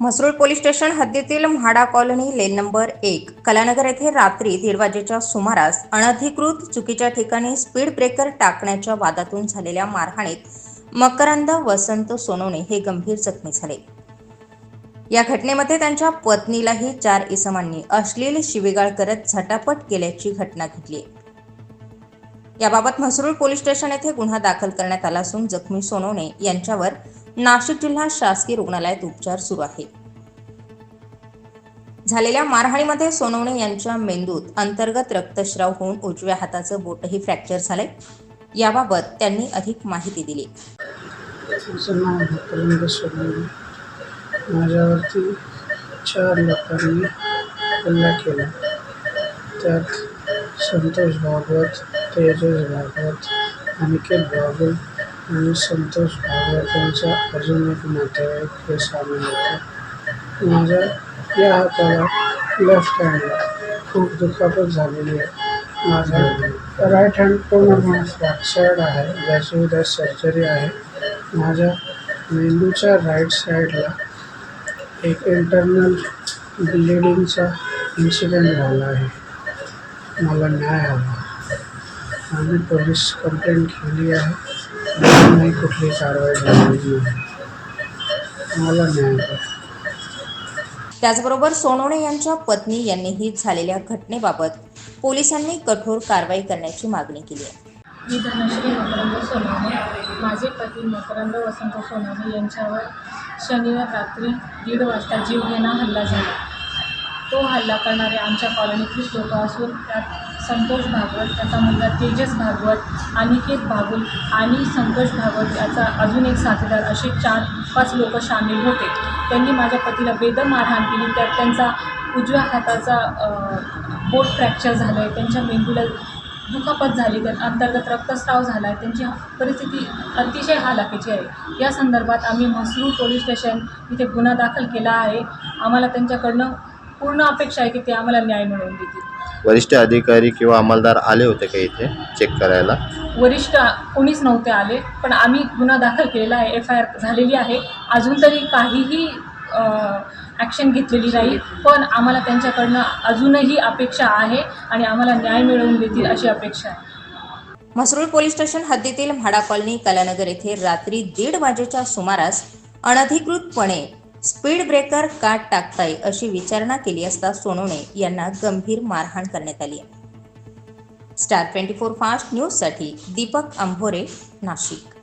Mhasrul police station हद्दीतील MHADA colony lane number एक कलानगर येथे रात्री दीड वाजेच्या सुमारास अनधिकृत चुकीच्या ठिकाणी स्पीड ब्रेकर टाकण्याच्या वादातून झालेल्या मारहाणीत मकरंद वसंत सोनवणे हे गंभीर जखमी झाले. या घटनेमध्ये त्यांच्या पत्नीलाही चार इसमांनी अश्लील शिवीगाळ करत झटापट केल्याची घटना घडली. याबाबत म्हसरूळ पोलीस स्टेशन येथे गुन्हा दाखल करण्यात आला असून जखमी सोनवणे यांच्यावर नाशिक जिल्हा शासकीय रुग्णालयात उपचार सुरू आहे. झालेल्या मारहाणीमध्ये सोनवणे यांच्या मेंदूत अंतर्गत रक्तस्राव होऊन उजव्या हाताचं बोटही फ्रॅक्चर झालंय. याबाबत त्यांनी अधिक माहिती दिली. माझ्यावरती चार लोकांनी हल्ला केला. त्यात संतोष भागवत तेजस भागवत अनिकेत भागवत आणि संतोष भागवतांचा अजून एक नातेवाईक हे सामील होते माझ्या या हाताला लेफ्ट हँडला खूप दुखापत झालेली आहे. माझा राईट हँड पूर्णपणे फ्रॅक्चर्ड आहे. ज्याची उद्या सर्जरी आहे. माझ्या मेंदूच्या राईट साईडला एक इंटरनल ब्लिडिंगचा इन्सिडेंट झाला आहे. मला न्याय हवा. आम्ही पोलीस कंप्लेंट केली आहे. नाही कुठली कारवाई झालेली नाही. मला न्याय हवा त्याचबरोबर सोनवणे यांच्या पत्नी यांनीही झालेल्या घटनेबाबत पोलिसांनी कठोर कारवाई करण्याची मागणी केली आहे. मी धनश्री मकरंद सोनवणे. माझे पती मकरंद वसंत सोनवणे यांच्यावर शनिवार रात्री दीड वाजता जीवघेणा हल्ला झाला. तो हल्ला करणारे आमच्या कॉलनीतलीच लोक असून त्यात संतोष भागवत त्याचा मुलगा तेजस भागवत अनिकेत भागवत आणि संतोष भागवत याचा अजून एक साथीदार असे चार पाच लोक सामील होते. त्यांनी माझ्या पतीला बेदम मारहाण केली. त्यात त्यांचा उजव्या हाताचा बोट फ्रॅक्चर झालं आहे त्यांच्या मेंदूला दुखापत झाली. तर अंतर्गत रक्तस्राव झाला आहे त्यांची परिस्थिती अतिशय हालाकीची आहे. या संदर्भात आम्ही म्हसरूळ पोलीस स्टेशन इथे गुन्हा दाखल केला आहे. आम्हाला त्यांच्याकडनं पूर्ण अपेक्षा आहे की ते आम्हाला न्याय मिळवून देतील. वरिष्ठ अधिकारी किंवा अंमलदार आले होते का इथे? चेक करायला? वरिष्ठ कोणीच नव्हते आले पण आम्ही गुन्हा दाखल केलेला आहे एफ आय आर झालेली आहे. अजून तरी काहीही ॲक्शन घेतलेली नाही पण आम्हाला त्यांच्याकडनं अजूनही अपेक्षा आहे आणि आम्हाला न्याय मिळवून देतील अशी अपेक्षा आहे. म्हसरूळ पोलीस स्टेशन हद्दीतील म्हाडा कॉलनी कलानगर येथे रात्री दीड वाजेच्या सुमारास अनधिकृतपणे स्पीड ब्रेकर का टाकताय अशी विचारणा केली असता सोनवणे यांना गंभीर मारहाण करण्यात आली स्टार ट्वेंटी फोर फास्ट न्यूजसाठी दीपक अंभोरे नाशिक.